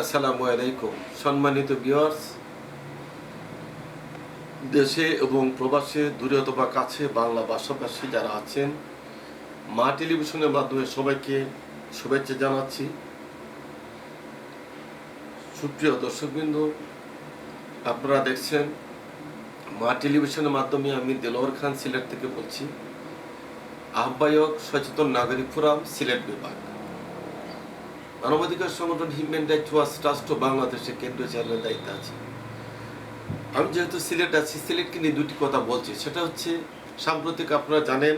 আসসালামু আলাইকুম। সম্মানিত ভিউয়ার্স, দেশে এবং প্রবাসে দূরে অথবা কাছে বাংলা ভাষাভাষী যারা আছেন, মা টেলিভিশনের মাধ্যমে সবাইকে শুভেচ্ছা জানাচ্ছি। সুপ্রিয় দর্শকবৃন্দ, আপনারা দেখছেন মা টেলিভিশনের মাধ্যমে আমি দেলোয়ার খান সিলেট থেকে বলছি। আহ্বায়ক সচেতন নাগরিক ফোরাম সিলেট বিভাগ। মানবাধিকার সংগঠন হিউম্যান রাইটস ওয়াচ ট্রাস্ট বাংলাদেশের কেন্দ্রীয় চেয়ারম্যান দায়িত্ব আছে। আমি যেহেতু সিলেট আছি, সিলেটকে নিয়ে দুটি কথা বলছি। সেটা হচ্ছে, সাম্প্রতিক আপনারা জানেন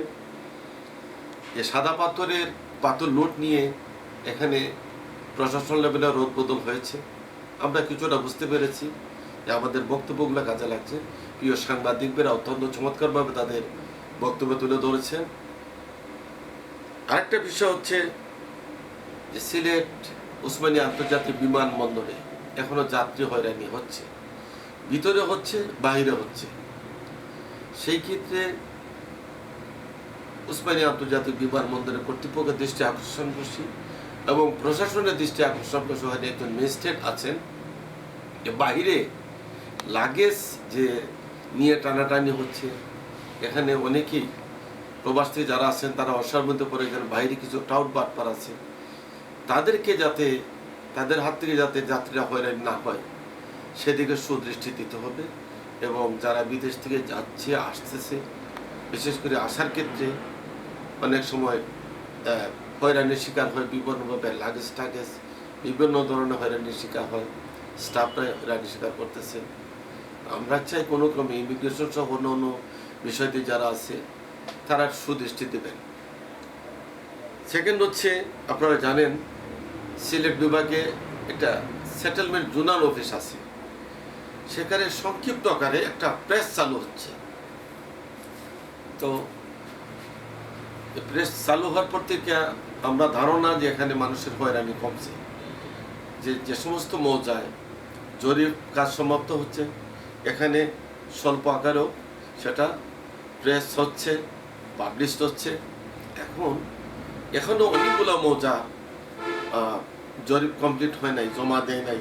যে সাদা পাথরের পাথর নোট নিয়ে এখানে প্রশাসন লেভেলে রোদ বদল হয়েছে। আমরা কিছুটা বুঝতে পেরেছি যে আমাদের বক্তব্যগুলো কাজে লাগছে। প্রিয় সাংবাদিকরা অত্যন্ত চমৎকারভাবে তাদের বক্তব্য তুলে ধরেছেন। আরেকটা বিষয় হচ্ছে যে সিলেট উসমানী আন্তর্জাতিক বিমানবন্দরে এখনও যাত্রী হয়রানি হচ্ছে। ভিতরে হচ্ছে বাইরে হচ্ছে। সেই ক্ষেত্রে উসমানী আন্তর্জাতিক বিমানবন্দরের কর্তৃপক্ষের দৃষ্টি আকর্ষণ করছি এবং প্রশাসনের দৃষ্টি আকর্ষণ করছি হয়তো একজন ম্যাজিস্ট্রেট আছেন। যে বাহিরে লাগেজ যে নিয়ে টানাটানি হচ্ছে, এখানে অনেকেই প্রবাসী যারা আছেন, তারা অসার মধ্যে পড়ে গেলেন বাইরে কিছু টাউট বাটপার আছে। তাদেরকে যাতে, তাদের হাত থেকে যাতে যাত্রীরা হয়রানি না হয়, সেদিকে সুদৃষ্টি দিতে হবে এবং যারা বিদেশ থেকে যাচ্ছে, আসতেছে, বিশেষ করে আসার ক্ষেত্রে অনেক সময় হয়রানির শিকার হয়, বিভিন্নভাবে লাগেজ টাগেজ বিভিন্ন ধরনের হয়রানির শিকার হয় স্টাফরা হয়রানির শিকার করতেছে। আমরা চাই কোনো ক্রমে ইমিগ্রেশন সহ অন্য অন্য বিষয়টি যারা আছে, তারা সুদৃষ্টি দেবেন। সেকেন্ড হচ্ছে, আপনারা জানেন সিলেট বিভাগে একটা সেটেলমেন্ট জোনাল অফিস আছে। সেখানে সংক্ষিপ্ত আকারে একটা প্রেস চালু হচ্ছে। তো প্রেস চালু হওয়ার পর থেকে আমরা ধারণা যে এখানে মানুষের হয়রানি কমছে। যে যে সমস্ত মৌজায় জরিপ কাজ সমাপ্ত হচ্ছে। এখানে স্বল্প আকারেও সেটা প্রেস হচ্ছে পাবলিশ হচ্ছে। এখন, এখনও অনেকগুলো মৌজা জরিপ কমপ্লিট হয় নাই, জমা দেয় নাই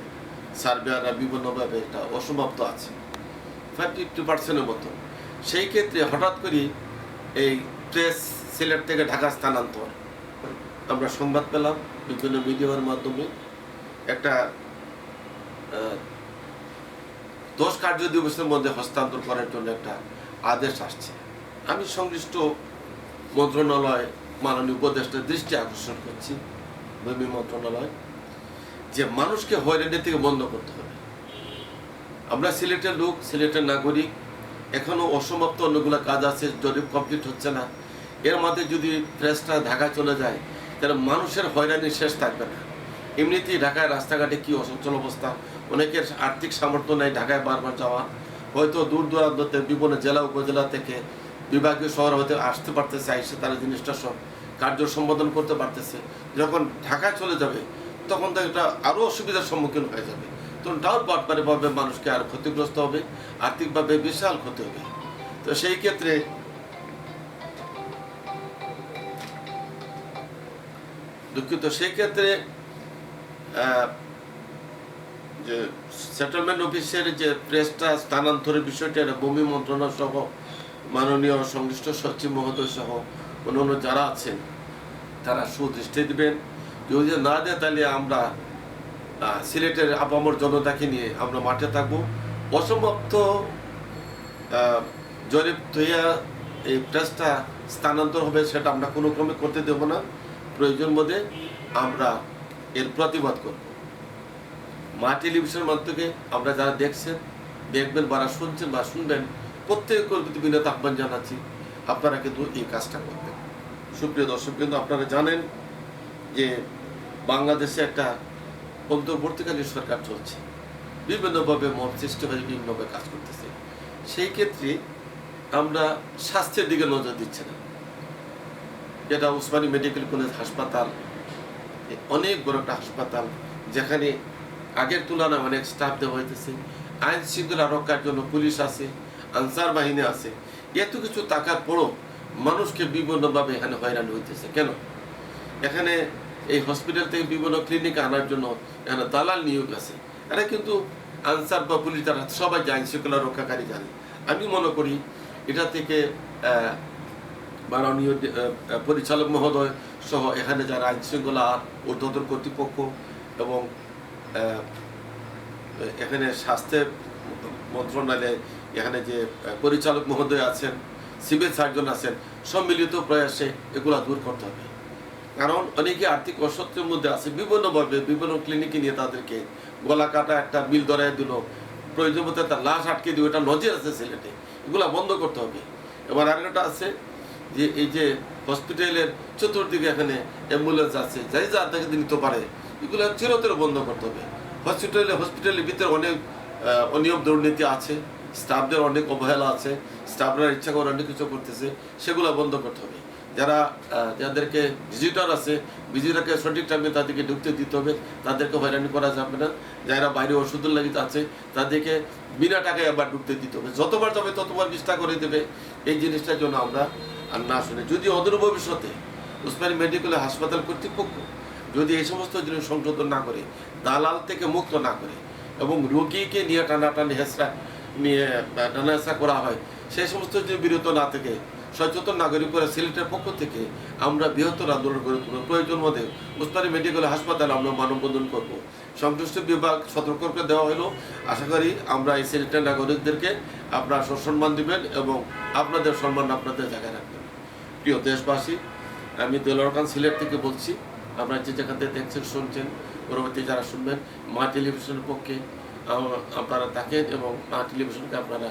সার্ভেয়াররা বিভিন্নভাবে এটা অসমাপ্ত আছে। ফিফটি পার্সেন্টের মতো। সেই ক্ষেত্রে হঠাৎ করে এই প্রেস সিলেট থেকে ঢাকা স্থানান্তর। আমরা সংবাদ পেলাম বিভিন্ন মিডিয়ার মাধ্যমে। একটা দশ কার্য দিবসের মধ্যে হস্তান্তর করার জন্য একটা আদেশ আসছে। আমি সংশ্লিষ্ট মন্ত্রণালয় মাননীয় উপদেষ্টার দৃষ্টি আকর্ষণ করছি। ভূমি মন্ত্রণালয়, যে মানুষকে হয়রানি থেকে বন্ধ করতে হবে। আমরা সিলেটের লোক, সিলেটের নাগরিক, এখনও অসমাপ্ত অন্যগুলো কাজ আছে জরিপ কমপ্লিট হচ্ছে না। এর মধ্যে যদি প্রেসটা ঢাকা চলে যায়, তাহলে মানুষের হয়রানি শেষ থাকবে না। এমনিতেই ঢাকায় রাস্তাঘাটে কি অসচ্ছল অবস্থা? অনেকের আর্থিক সামর্থ্য নেই ঢাকায় বারবার যাওয়া। হয়তো দূর দূরান্ততে বিভিন্ন জেলা, উপজেলা থেকে বিভাগীয় শহর হতে আসতে পারতেছে এসে তারা জিনিসটা সব কার্য সম্পাদন করতে পারতেছে, যখন ঢাকায় চলে যাবে, তখন তো এটা আরও অসুবিধার সম্মুখীন হয়ে যাবে। তখন ডাউট বাটপারিভাবে মানুষকে আর ক্ষতিগ্রস্ত হবে, আর্থিকভাবে বিশাল ক্ষতি হবে। তো সেই ক্ষেত্রে দুঃখিত, সেই ক্ষেত্রে যে সেটেলমেন্ট অফিসের যে প্রেসটা স্থানান্তরের বিষয়টা, এটা ভূমি মন্ত্রণালয় সহ, মাননীয় সংশ্লিষ্ট সচিব মহোদয় সহ অন্যান্য যারা আছেন, তারা সুদৃষ্টি দেবেন। যদি না দেয় তাহলে আমরা সিলেটের আপামর জনতাকে নিয়ে আমরা মাঠে থাকব। অসমাপ্ত জরিপ ধইয়া এই প্রেসটা স্থানান্তর হবে সেটা আমরা কোনো ক্রমে করতে দেব না। প্রয়োজন বোধে আমরা এর প্রতিবাদ করব। মা টেলিভিশনের মাধ্যমে আমরা যারা দেখছেন, দেখবেন বা শুনছেন বা শুনবেন প্রত্যেকের প্রতি বিনত আহ্বান জানাচ্ছি। আপনারা কিন্তু এই কাজটা করবেন। সুপ্রিয় দর্শক কিন্তু আপনারা জানেন যে বাংলাদেশে একটা অন্তর্বর্তীকালীন সরকার চলছে। বিভিন্নভাবে মত সৃষ্টি হয়ে বিভিন্নভাবে কাজ করতেছে। সেই ক্ষেত্রে আমরা স্বাস্থ্যের দিকে নজর দিচ্ছে না। যেটা উসমানী মেডিকেল কলেজ হাসপাতাল অনেক বড় একটা হাসপাতাল, যেখানে আগের তুলনায় অনেক স্টাফ দেওয়া হইতেছে। আইন শৃঙ্খলা রক্ষার জন্য পুলিশ আছে, আনসার বাহিনী আছে। এত কিছু টাকার পরও মানুষকে বিভিন্নভাবে এখানে হয়রানি হইতেছে। কেন? এখানে এই হসপিটাল থেকে বিভিন্ন ক্লিনিকে আনার জন্য এখানে দালাল নিয়োগ আছে। এরা কিন্তু আনসার বা পুলিশ তারা সবাই আইন শৃঙ্খলা রক্ষাকারী জানে। আমি মনে করি এটা থেকে মাননীয় পরিচালক মহোদয় সহ এখানে যারা আইন শৃঙ্খলা ঊর্ধ্বতন কর্তৃপক্ষ এবং এখানে স্বাস্থ্য মন্ত্রণালয়ে এখানে যে পরিচালক মহোদয় আছেন, সিভিল সার্জন আছেন, সম্মিলিত প্রয়াসে এগুলা দূর করতে হবে। কারণ অনেকে আর্থিক অসত্যের মধ্যে আছে বিভিন্নভাবে বিভিন্ন ক্লিনিকে নিয়ে তাদেরকে গলা কাটা, একটা বিল ধরায় দিল, প্রয়োজন মতো তার লাশ আটকে দিল, এটা নজির আছে সিলেটে, এগুলা বন্ধ করতে হবে। এবার আরেকটা আছে যে, এই যে হসপিটালের চতুর্দিকে এখানে অ্যাম্বুলেন্স আছে যাই যা তাকে নিতে পারে, এগুলো চিরতরে বন্ধ করতে হবে। হসপিটালে, হসপিটালের ভিতরে অনেক অনিয়ম দুর্নীতি আছে স্টাফদের অনেক অবহেলা আছে স্টাফরা ইচ্ছা করে অনেক কিছু করতেছে, সেগুলো বন্ধ করতে হবে। যারা যাদেরকে ভিজিটর আছে ভিজিটরকে সঠিক টাইমে তাদেরকে ঢুকতে দিতে হবে, তাদেরকে হয়রানি করা যাবে না। যারা বাইরে ওষুধ লাগিতে আছে, তাদেরকে বিনা টাকায় আবার ঢুকতে দিতে হবে। যতবার যাবে, ততবার বিষ্ঠা করে দেবে। এই জিনিসটার জন্য আমরা আর না শুনে। যদি অদূর ভবিষ্যতে উসমানী মেডিকেল হাসপাতাল কর্তৃপক্ষ যদি এই সমস্ত জিনিস সংশোধন না করে, দালাল থেকে মুক্ত না করে এবং রোগীকে নিয়ে টানাটানি হেসরা নিয়ে আহ, টানা হেসরা করা হয়। সেই সমস্ত যদি বিরত না থেকে সচেতন নাগরিকরা সিলেটের পক্ষ থেকে আমরা বৃহত্তর আন্দোলন করে তুলব প্রয়োজন মধ্যে উসমানী মেডিকেল হাসপাতাল আমরা মানববন্ধন করব। সংশ্লিষ্ট বিভাগ সতর্ক করে দেওয়া হলো। আশা করি আমরা এই সিলেটের নাগরিকদেরকে আপনারা সসম্মান দিবেন এবং আপনাদের সম্মান আপনাদের জায়গায় রাখবেন। প্রিয় দেশবাসী আমি দেলোয়ার খান সিলেট থেকে বলছি। আপনারা যে থেকে দেখছেন শুনছেন পরবর্তী যারা শুনবেন, মা টেলিভিশনের পক্ষে আপনারা থাকেন এবং মা টেলিভিশনকে আপনারা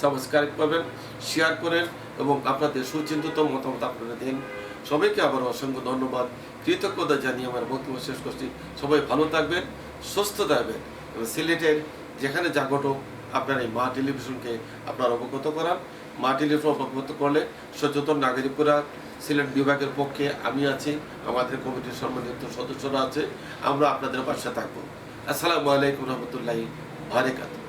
সাবস্ক্রাইব করবেন শেয়ার করেন এবং আপনাদের সুচিন্তিত মতামত আপনারা দেন। সবাইকে আবার অসংখ্য ধন্যবাদ। কৃতজ্ঞতা জানিয়ে আমার বক্তব্য শেষ করছি। সবাই ভালো থাকবেন, সুস্থ থাকবেন এবং সিলেটের যেখানে যা ঘটুক আপনার এই মা টেলিভিশনকে আপনার অবগত করান। মা টেলিভিশন অবগত করলে সচেতন নাগরিকরা সিলেট বিভাগের পক্ষে আমি আছি, আমাদের কমিটির সম্মানিত সদস্যরা আছে, আমরা আপনাদের পাশে থাকব। আসসালামু আলাইকুম রহমতুল্লাহি বারেকাত